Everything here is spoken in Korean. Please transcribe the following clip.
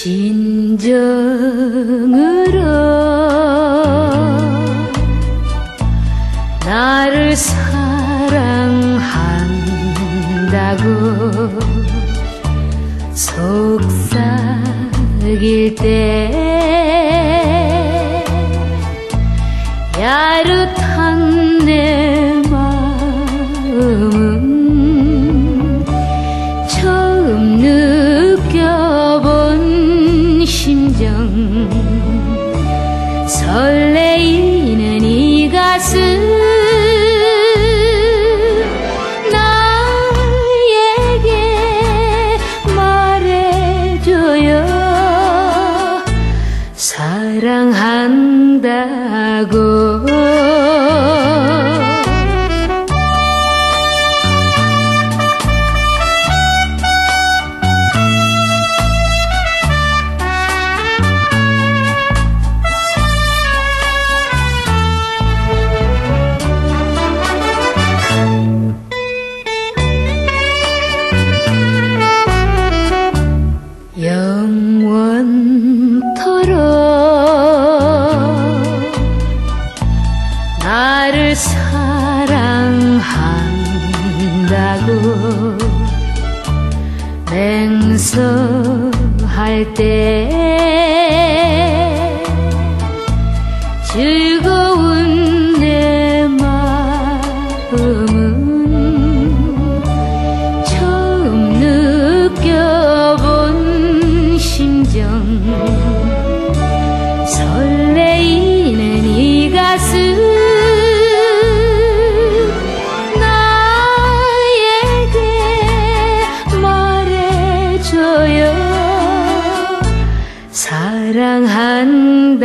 진정으로 나를 사랑한다고 속삭일 때 심정. 설레이는 이 가슴. 나에게 말해줘요. 사랑한다 맹서할 때 사랑한다고